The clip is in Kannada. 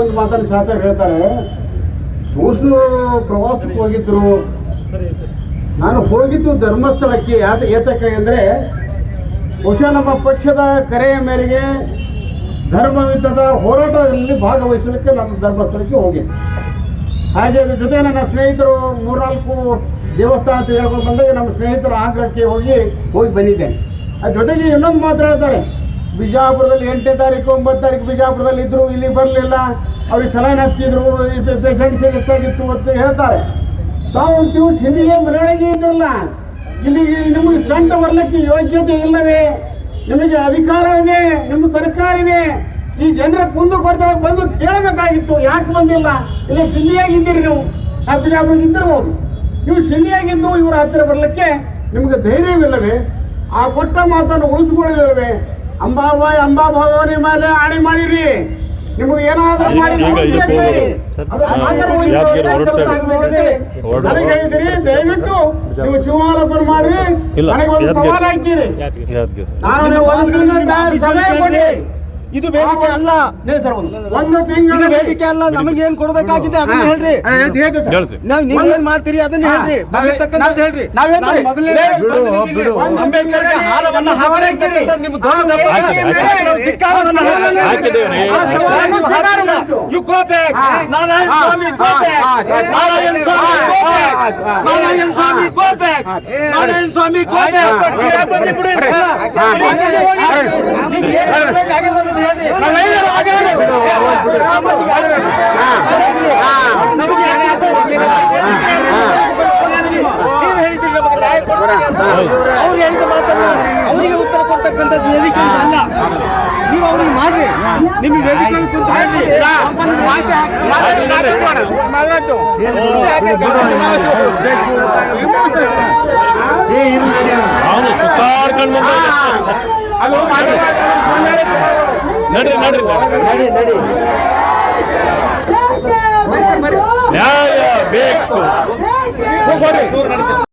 ಒಂದು ಮಾತನ್ನು ಶಾಸಕ ಹೇಳ್ತಾರೆ. ಮೋಸ್ಲು ಪ್ರವಾಸಕ್ಕೆ ಹೋಗಿದ್ರು. ನಾನು ಹೋಗಿದ್ದು ಧರ್ಮಸ್ಥಳಕ್ಕೆ, ಯಾತ, ಏತಕ್ಕ ಅಂದರೆ ಬಹುಶಃ ನಮ್ಮ ಪಕ್ಷದ ಕರೆಯ ಮೇರೆಗೆ ಧರ್ಮವಿದ್ದದ ಹೋರಾಟದಲ್ಲಿ ಭಾಗವಹಿಸಲಿಕ್ಕೆ ನಾನು ಧರ್ಮಸ್ಥಳಕ್ಕೆ ಹೋಗಿದ್ದೆ. ಹಾಗೆ ಅದ್ರ ಜೊತೆ ನನ್ನ ಸ್ನೇಹಿತರು ಮೂರ್ನಾಲ್ಕು ದೇವಸ್ಥಾನ ತಿಳ್ಕೊಂಡು ಬಂದಾಗ ನಮ್ಮ ಸ್ನೇಹಿತರ ಆಗ್ರಹಕ್ಕೆ ಹೋಗಿ ಹೋಗಿ ಬಂದಿದ್ದೇನೆ. ಅದ್ರ ಜೊತೆಗೆ ಇನ್ನೊಂದು ಮಾತ್ರ ಹೇಳ್ತಾರೆ. ಬಿಜಾಪುರದಲ್ಲಿ ಎಂಟನೇ ತಾರೀಕು, ಒಂಬತ್ತು ತಾರೀಕು ಬಿಜಾಪುರದಲ್ಲಿ ಇದ್ದರು ಇಲ್ಲಿ ಬರಲಿಲ್ಲ. ಅವ್ರಿಗೆ ಸಲಹೆ ಹಚ್ಚಿದ್ರು ಪೇಷಂಟ್ಸ್ ಹೆಚ್ಚಾಗಿತ್ತು ಅಂತ ಹೇಳ್ತಾರೆ. ತಾವು ಒಂಚೂರು ಹಿಂದಿಗೆ ಮೆರವಣಿಗೆ ಇದ್ರಲ್ಲ ಇಲ್ಲಿಗೆ ನಿಮಗೆ ಸ್ಟಂಟ್ ಬರಲಿಕ್ಕೆ ಯೋಗ್ಯತೆ ಇಲ್ಲವೇ? ನಿಮಗೆ ಅಧಿಕಾರವಿದೆ ನಿಮ್ಮ ಸರ್ಕಾರ ಇದೆ. ಈ ಜನರ ಕುಂದು ಕೊಡ್ತಾರೆ ಬಂದು ಕೇಳಬೇಕಾಗಿತ್ತು, ಯಾಕೆ ಬಂದಿಲ್ಲ? ಇಲ್ಲಿ ಸಿಂಧಿಯಾಗಿದ್ದೀರಿ ನೀವು. ಆ ಬಿಜಾಪುರ ಇದ್ದಿರ್ಬೋದು. ನೀವು ಸಿಂಧಿಯಾಗಿದ್ದು ಇವರ ಹತ್ತಿರ ಬರಲಿಕ್ಕೆ ನಿಮಗೆ ಧೈರ್ಯವಿಲ್ಲವೇ? ಆ ಕೊಟ್ಟ ಮಾತನ್ನು ಉಳಿಸಿಕೊಳ್ಳಲಿಲ್ಲವೇ ಅಂಬಾಬಾಯ್ ಅಂಬಾ ಭವಾನಿ ಮೇಲೆ ಆಣೆ ಮಾಡಿರಿ. ನಿಮಗೆ ಏನಾದರೂ ಮಾಡಿ ಹೇಳಿದಿರಿ ದಯವಿಟ್ಟು ನೀವು ಶಿವಮಾಲಪ್ಪನ ಮಾಡ್ರಿ ನನಗೆ ಒಂದು. ಸವಾಲು ಹಾಕಿರಿ. ನಾನು ಸಮಯ ಕೊಡಿ. ಇದು ವೇದಿಕೆ ಅಲ್ಲ. ನೀವು ಸರ್ ಒಂದು ಒಂದು ತಿಂಗಳ ಇದು ವೇದಿಕೆ ಅಲ್ಲ. ನಮಗೆ ಏನ್ ಕೊಡ್ಬೇಕಾಗಿದೆ ಅದನ್ನ ಹೇಳ್ರಿ. ಹೇಳ್ತೀವಿ ನಾವ್ ನೀವ್ ಏನ್ ಮಾಡ್ತೀರಿ ಅದನ್ನ ಹೇಳ್ರಿ. ಬಂದಿರ್ತಕ್ಕಂಥದ್ದು ಹೇಳ್ರಿ ಹಾರವನ್ನ ಅಂತಕ್ಕಂಥದ್ದು ನಿಮ್ಮ ದೊಡ್ಡ ಧಿಕ್ಕಾರವನ್ನ. ನಾರಾಯಣ ಸ್ವಾಮಿ back. ನಾರಾಯಣ ಸ್ವಾಮಿ back. ನಾರಾಯಣ ಸ್ವಾಮಿ go back. ನಾರಾಯಣ ಸ್ವಾಮಿ go back. ಬಂದು ಬಿಡಿ. ನೀವು ಏನ್ ಹೇಳ್ಬೇಕಾಗಿದೆ ಅದನ್ನ ಹೇಳ್ರಿ. ನಮಗೆ ನೀವು ಹೇಳಿದ್ರಿ ನಮಗೆ ನ್ಯಾಯ ಕೊಡ್ತೀರಿ. ಅವ್ರು ಹೇಳಿದ ಮಾತನ್ನ ಅವರಿಗೆ ಉತ್ತರ ಕೊಡ್ತಕ್ಕಂಥದ್ದು ವೇದಿಕೆ ಅಲ್ಲ ನೀವು ಅವ್ರಿಗೆ ಮಾಡ್ರಿ ನಿಮಗೆ ವೇದಿಕೆ ಕುಂತು ಹಾಕಿ. ಅವನು ಸುತ್ತಾಡ್ಕೊಂಡು ಬಂದ ಅದು ನಡ್ರಿ ನಡ್ರಿ ನಡಿ ನ್ಯಾಯ ಬೇಕು.